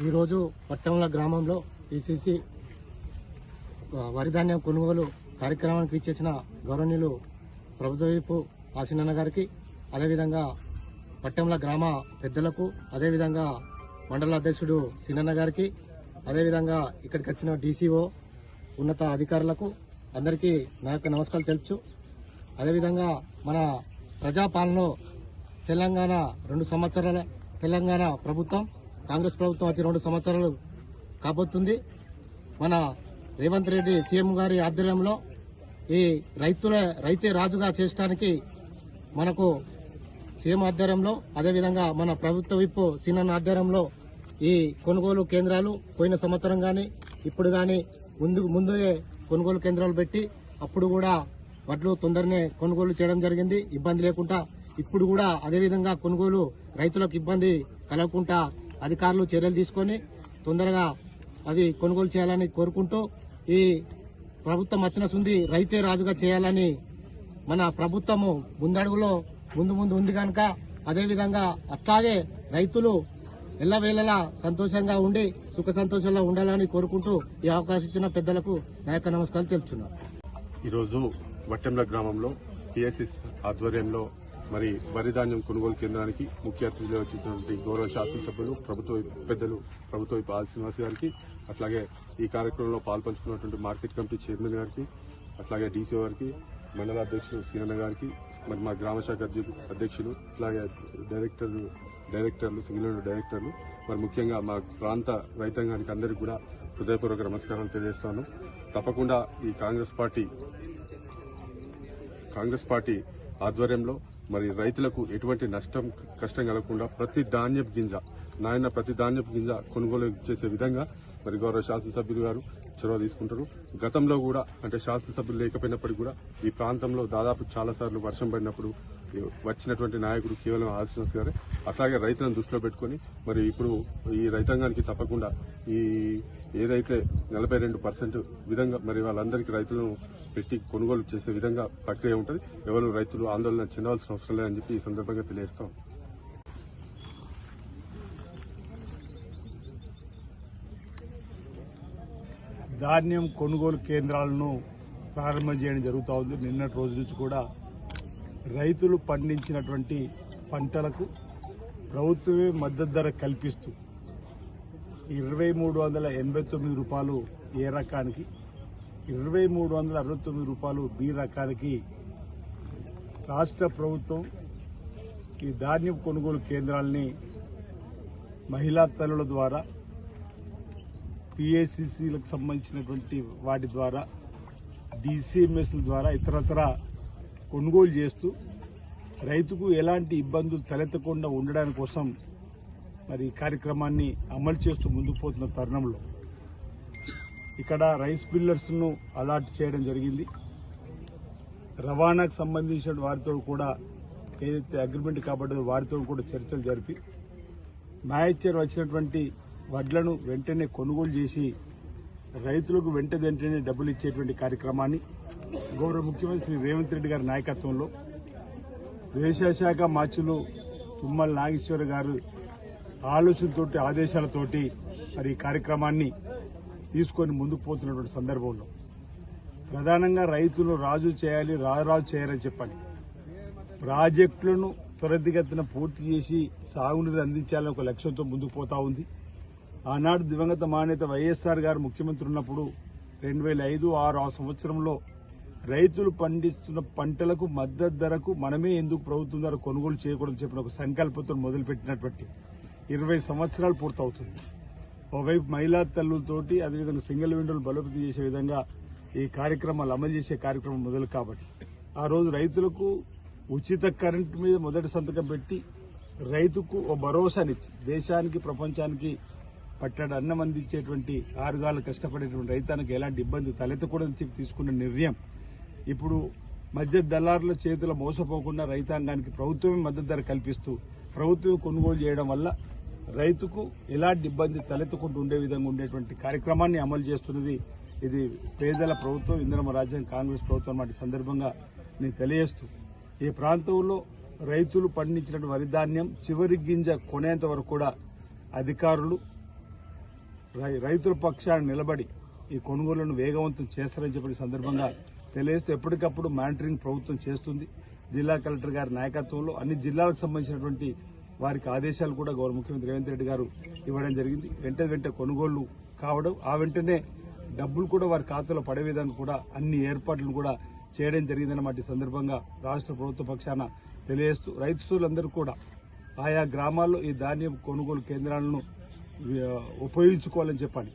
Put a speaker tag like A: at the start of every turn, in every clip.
A: ఈరోజు పట్టణంల గ్రామంలో పిసిసి వరిధాన్యం కొనుగోలు కార్యక్రమానికి ఇచ్చేసిన గౌరవనీయులు ప్రభుత్వ వైపు ఆసినన్న గారికి అదేవిధంగా పట్టణంల గ్రామ పెద్దలకు అదేవిధంగా మండల అధ్యక్షుడు సినన్న గారికి అదేవిధంగా ఇక్కడికి వచ్చిన డీసీఓ ఉన్నత అధికారులకు అందరికీ నా యొక్క నమస్కారాలు తెలుపుచు అదేవిధంగా మన ప్రజాపాలనలో తెలంగాణ రెండు సంవత్సరాల తెలంగాణ ప్రభుత్వం కాంగ్రెస్ ప్రభుత్వం వచ్చి రెండు సంవత్సరాలు కాబోతుంది. మన రేవంత్ రెడ్డి సీఎం గారి ఆధ్వర్యంలో ఈ రైతుల రైతే రాజుగా చేయడానికి మనకు సీఎం ఆధ్వర్యంలో అదేవిధంగా మన ప్రభుత్వ విప్పు సీనన్ ఆధ్వర్యంలో ఈ కొనుగోలు కేంద్రాలు పోయిన సంవత్సరం కానీ ఇప్పుడు కానీ ముందు ముందే కొనుగోలు కేంద్రాలు పెట్టి అప్పుడు కూడా వడ్లు తొందరనే కొనుగోలు చేయడం జరిగింది. ఇబ్బంది లేకుండా ఇప్పుడు కూడా అదేవిధంగా కొనుగోలు రైతులకు ఇబ్బంది కలగకుండా అధికారులు చర్యలు తీసుకొని తొందరగా అవి కొనుగోలు చేయాలని కోరుకుంటూ ఈ ప్రభుత్వం వచ్చిన సుంది రైతే రాజుగా చేయాలని మన ప్రభుత్వము ముందడుగులో ముందు ముందు ఉంది కనుక అదేవిధంగా అట్లాగే రైతులు ఎల్లవేళలా సంతోషంగా ఉండి సుఖ సంతోషంగా ఉండాలని కోరుకుంటూ ఈ అవకాశం ఇచ్చిన పెద్దలకు నాయక నమస్కారాలు తెలుపుతున్నాను.
B: ఈరోజు వట్టెంల గ్రామంలో పిఎస్ఎస్ ఆధ్వర్యంలో మరి వరి ధాన్యం కొనుగోలు కేంద్రానికి ముఖ్య అతిథిగా వచ్చినటువంటి గౌరవ శాసనసభ్యులు ప్రభుత్వ పెద్దలు ప్రభుత్వ వైపు శ్రీనివాస్ గారికి అట్లాగే ఈ కార్యక్రమంలో పాల్పంచుకున్నటువంటి మార్కెట్ కమిటీ చైర్మన్ గారికి అట్లాగే డీసీ గారికి మండల అధ్యక్షులు సీనన్న గారికి మరి మా గ్రామ శాఖ అధ్యక్షులు అట్లాగే డైరెక్టర్లు డైరెక్టర్లు సింగిల్ డైరెక్టర్లు మరి ముఖ్యంగా మా ప్రాంత రైతాంగానికి అందరికీ కూడా హృదయపూర్వక నమస్కారాలు తెలియజేస్తాను. తప్పకుండా ఈ కాంగ్రెస్ పార్టీ కాంగ్రెస్ పార్టీ ఆధ్వర్యంలో మరి రైతులకు ఎటువంటి నష్టం కష్టం కలగకుండా ప్రతి ధాన్యపు గింజ నాయన ప్రతి ధాన్యపు గింజ కొనుగోలు చేసే విధంగా మరి గౌరవ శాసనసభ్యులు గారు చొరవ తీసుకుంటారు. గతంలో కూడా అంటే శాసనసభ్యులు లేకపోయినప్పటికీ కూడా ఈ ప్రాంతంలో దాదాపు చాలా సార్లు వర్షం పడినప్పుడు వచ్చినటువంటి నాయకుడు కేవలం ఆశీస్ గారే. అట్లాగే రైతులను దృష్టిలో పెట్టుకొని మరి ఇప్పుడు ఈ రైతాంగానికి తప్పకుండా ఈ ఏదైతే నలభై రెండు పర్సెంట్ విధంగా మరి వాళ్ళందరికీ రైతులను పెట్టి కొనుగోలు చేసే విధంగా ప్రక్రియ ఉంటుంది. ఎవరు రైతులు ఆందోళన చెందవలసిన అవసరం లేదని చెప్పి ఈ సందర్భంగా తెలియజేస్తాం.
C: ధాన్యం కొనుగోలు కేంద్రాలను ప్రారంభం చేయడం జరుగుతూ ఉంది. నిన్నటి రోజు నుంచి కూడా రైతులు పండించినటువంటి పంటలకు ప్రభుత్వమే మద్దతు ధర కల్పిస్తూ ఇరవై మూడు వందల ఎనభై తొమ్మిది రూపాయలు ఏ రకానికి ఇరవై మూడు వందల అరవై తొమ్మిది రూపాయలు బి రకానికి రాష్ట్ర ప్రభుత్వం ఈ ధాన్యం కొనుగోలు కేంద్రాలని మహిళా తల్లుల ద్వారా పిఏసిసిలకు సంబంధించినటువంటి వాటి ద్వారా డీసీఎంఎస్ల ద్వారా ఇతరతర కొనుగోలు చేస్తూ రైతుకు ఎలాంటి ఇబ్బందులు తలెత్తకుండా ఉండడానికి కోసం మరి ఈ కార్యక్రమాన్ని అమలు చేస్తూ ముందుకు పోతున్న తరుణంలో ఇక్కడ రైస్ బిల్లర్స్ను అలాట్ చేయడం జరిగింది. రవాణాకు సంబంధించిన వారితో కూడా ఏదైతే అగ్రిమెంట్ కాబట్టి వారితో కూడా చర్చలు జరిపి మ్యాచర్ వచ్చినటువంటి వడ్లను వెంటనే కొనుగోలు చేసి రైతులకు వెంట వెంటనే డబ్బులు ఇచ్చేటువంటి కార్యక్రమాన్ని గౌరవ ముఖ్యమంత్రి శ్రీ రేవంత్ రెడ్డి గారి నాయకత్వంలో వ్యవసాయ శాఖ మార్చులు తుమ్మల నాగేశ్వర గారు ఆలోచనతోటి ఆదేశాలతోటి మరి ఈ కార్యక్రమాన్ని తీసుకొని ముందుకు పోతున్నటువంటి సందర్భంలో ప్రధానంగా రైతులు రాజు చేయాలి రారాజు చేయాలని చెప్పండి ప్రాజెక్టులను త్వరితగతిన పూర్తి చేసి సాగునీరు అందించాలని ఒక లక్ష్యంతో ముందుకు పోతా ఉంది. ఆనాడు దివంగత మాన్యత వైఎస్ఆర్ గారు ముఖ్యమంత్రి ఉన్నప్పుడు రెండు వేల ఐదు ఆరు ఆ సంవత్సరంలో రైతులు పండిస్తున్న పంటలకు మద్దతు ధరకు మనమే ఎందుకు ప్రభుత్వం ధర కొనుగోలు చేయకూడదు చెప్పిన ఒక సంకల్పంతో మొదలుపెట్టినటువంటి ఇరవై సంవత్సరాలు పూర్తవుతుంది. ఒకవైపు మహిళా తల్లులతోటి అదేవిధంగా సింగిల్ విండోలు బలోపేతం చేసే విధంగా ఈ కార్యక్రమాలు అమలు చేసే కార్యక్రమం మొదలు కాబట్టి ఆ రోజు రైతులకు ఉచిత కరెంటు మీద మొదటి సంతకం పెట్టి రైతుకు ఓ భరోసానిచ్చి దేశానికి ప్రపంచానికి పట్టడు అన్నం అందించేటువంటి ఆరుగాలు కష్టపడేటువంటి రైతానికి ఎలాంటి ఇబ్బంది తలెత్తకూడదని చెప్పి తీసుకున్న నిర్ణయం. ఇప్పుడు మధ్య దళారుల చేతుల మోసపోకుండా రైతాంగానికి ప్రభుత్వమే మద్దతు ధర కల్పిస్తూ ప్రభుత్వం కొనుగోలు చేయడం వల్ల రైతుకు ఎలాంటి ఇబ్బంది తలెత్తకుండా ఉండే విధంగా ఉండేటువంటి కార్యక్రమాన్ని అమలు చేస్తున్నది ఇది పేదల ప్రభుత్వం ఇంద్రమ రాజ్యం కాంగ్రెస్ ప్రభుత్వం వంటి సందర్భంగా నేను తెలియజేస్తూ ఈ ప్రాంతంలో రైతులు పండించిన వరి ధాన్యం చివరి గింజ కొనేంత వరకు కూడా అధికారులు రైతుల పక్షాన్ని నిలబడి ఈ కొనుగోళ్ళను వేగవంతం చేస్తారని చెప్పిన సందర్భంగా తెలియజేస్తూ ఎప్పటికప్పుడు మానిటరింగ్ ప్రభుత్వం చేస్తుంది. జిల్లా కలెక్టర్ గారి నాయకత్వంలో అన్ని జిల్లాలకు సంబంధించినటువంటి వారికి ఆదేశాలు కూడా గౌరవ ముఖ్యమంత్రి రేవంత్ రెడ్డి గారు ఇవ్వడం జరిగింది. వెంట వెంట కొనుగోళ్ళు కావడం ఆ వెంటనే డబ్బులు కూడా వారి ఖాతాలో పడే విధంగా కూడా అన్ని ఏర్పాట్లను కూడా చేయడం జరిగిందన్నమాట ఈ సందర్భంగా రాష్ట్ర ప్రభుత్వ పక్షాన తెలియజేస్తూ రైతులందరూ కూడా ఆయా గ్రామాల్లో ఈ ధాన్యం కొనుగోలు కేంద్రాలను ఉపయోగించుకోవాలని చెప్పాలి.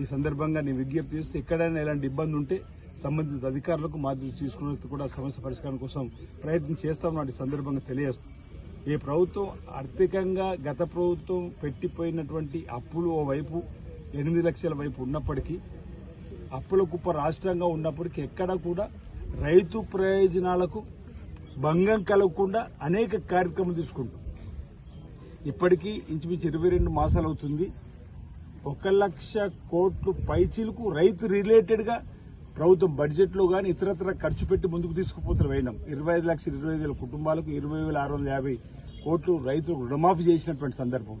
C: ఈ సందర్భంగా నేను విజ్ఞప్తి చేస్తే ఎక్కడైనా ఎలాంటి ఇబ్బంది ఉంటే సంబంధిత అధికారులకు మా దృష్టి తీసుకున్నట్టు కూడా సమస్య పరిష్కారం కోసం ప్రయత్నం చేస్తాం నాటి సందర్భంగా తెలియజేస్తాం ఈ ప్రభుత్వం ఆర్థికంగా గత ప్రభుత్వం పెట్టిపోయినటువంటి అప్పులు ఓ వైపు ఎనిమిది లక్షల వైపు ఉన్నప్పటికీ అప్పుల కుప్ప రాష్ట్రంగా ఉన్నప్పటికీ ఎక్కడ కూడా రైతు ప్రయోజనాలకు భంగం కలగకుండా అనేక కార్యక్రమాలు తీసుకుంటాం. ఇప్పటికీ ఇంచుమించు ఇరవై రెండు మాసాలు అవుతుంది ఒక లక్ష కోట్లు పైచీలకు రైతు రిలేటెడ్గా ప్రభుత్వం బడ్జెట్లో కానీ ఇతరత్ర ఖర్చు పెట్టి ముందుకు తీసుకుపోతున్న వేయడం ఇరవై ఐదు లక్షల ఇరవై ఐదు వేల కుటుంబాలకు ఇరవై వేల ఆరు వందల యాభై కోట్లు రైతులకు రుణమాఫీ చేసినటువంటి సందర్భం.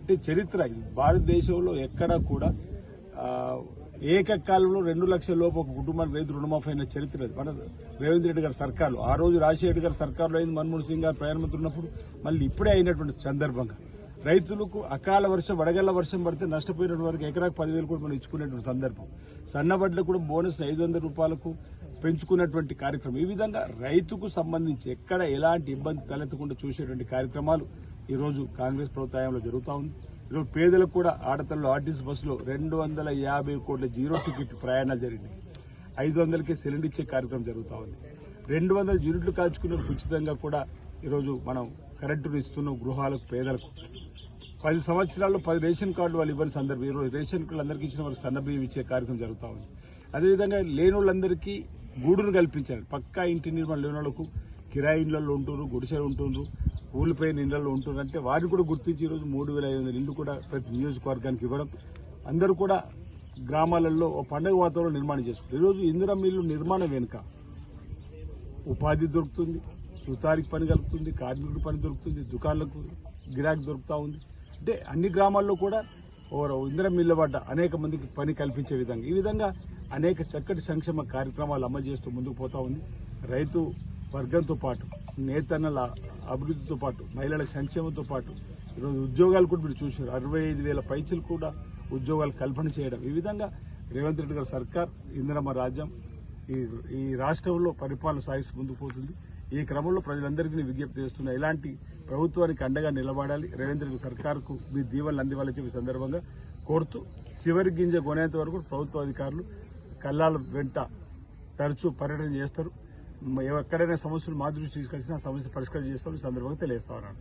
C: అంటే చరిత్ర ఇది భారతదేశంలో ఎక్కడా కూడా ఏకకాలంలో రెండు లక్షల లోపు ఒక కుటుంబానికి రైతు రుణమాఫీ అయిన చరిత్ర లేదు. మన రేవంత్ రెడ్డి గారి సర్కార్లో ఆ రోజు రాజశేఖర్ గారి సర్కార్లో అయింది మన్మోహన్ సింగ్ గారు ప్రధానమంత్రి ఉన్నప్పుడు మళ్ళీ ఇప్పుడే అయినటువంటి సందర్భంగా. రైతులకు అకాల వర్షం వడగళ్ళ వర్షం పడితే నష్టపోయినటువంటి వరకు ఎకరాకు పదివేలు కూడా మనం ఇచ్చుకునేటువంటి సందర్భం. సన్నబడ్లకు కూడా బోనస్ ఐదు వందల రూపాయలకు పెంచుకున్నటువంటి కార్యక్రమం. ఈ విధంగా రైతుకు సంబంధించి ఎక్కడ ఎలాంటి ఇబ్బంది తలెత్తకుండా చూసేటువంటి కార్యక్రమాలు ఈరోజు కాంగ్రెస్ ప్రభుత్వంలో జరుగుతూ ఉంది. ఈరోజు పేదలకు కూడా ఆడతల్లో ఆర్టీసీ బస్సులో రెండు వందల యాభై కోట్ల జీరో టికెట్ ప్రయాణాలు జరిగినాయి. ఐదు వందలకే సిలిండర్ ఇచ్చే కార్యక్రమం జరుగుతూ ఉంది. రెండు వందల యూనిట్లు కాల్చుకున్న ఉచితంగా కూడా ఈరోజు మనం కరెంటును ఇస్తున్నాం గృహాలకు పేదలకు. పది సంవత్సరాల్లో పది రేషన్ కార్డు వాళ్ళు ఇవ్వని సందర్భం ఈరోజు రేషన్ కార్డులు అందరికీ ఇచ్చిన వాళ్ళకి సన్నబియ్యం ఇచ్చే కార్యక్రమం జరుగుతూ ఉంది. అదేవిధంగా లేని వాళ్ళందరికీ గూడును కల్పించాలి పక్కా ఇంటి నిర్మాణం లేని వాళ్ళకు కిరాయిన్లలో ఉంటున్నారు గుడిసెలు ఉంటున్నారు. కూలిపోయిన ఇళ్ళలో ఉంటున్నారు అంటే కూడా గుర్తించి ఈరోజు మూడు వేల ఐదు వందల ఇల్లు కూడా ప్రతి నియోజకవర్గానికి ఇవ్వడం అందరూ కూడా గ్రామాలలో ఓ పండుగ వాతావరణం నిర్మాణం చేస్తారు ఈరోజు ఇందిరా మిల్లు నిర్మాణం వెనుక ఉపాధి దొరుకుతుంది సుతారికి పని కలుగుతుంది కార్మికుడికి పని దొరుకుతుంది దుకాణాలకు గిరాకీ దొరుకుతూ ఉంది. అంటే అన్ని గ్రామాల్లో కూడా ఓ ఇందిరా మిల్లు పడ్డ అనేక మందికి పని కల్పించే విధంగా ఈ విధంగా అనేక చక్కటి సంక్షేమ కార్యక్రమాలు అమలు చేస్తూ ముందుకు పోతా ఉంది. రైతు వర్గంతో పాటు నేతన్నల అభివృద్ధితో పాటు మహిళల సంక్షేమంతో పాటు ఈరోజు ఉద్యోగాలు కూడా మీరు చూశారు. అరవై ఐదు వేల పైచలు కూడా ఉద్యోగాలు కల్పన చేయడం. ఈ విధంగా రేవంత్ రెడ్డి గారి సర్కార్ ఇందిరమ్మ రాజ్యం ఈ ఈ రాష్ట్రంలో పరిపాలన సాగిస్తూ ముందుకు పోతుంది. ఈ క్రమంలో ప్రజలందరికీ విజ్ఞప్తి చేస్తున్నా ఇలాంటి ప్రభుత్వానికి అండగా నిలబడాలి. రేవంత్ రెడ్డి సర్కార్కు మీ దీవెనలు అందివ్వాలని చెప్పి సందర్భంగా కోరుతూ చివరి గింజ కొనేంత వరకు ప్రభుత్వ అధికారులు కళ్ళాల వెంట తరచూ పర్యటన చేస్తారు. ఎక్కడైనా సమస్యలు మా దృష్టి తీసుకొచ్చినా సమస్య పరిష్కారం చేస్తాం ఈ సందర్భంగా తెలియజేస్తా ఉన్నాను.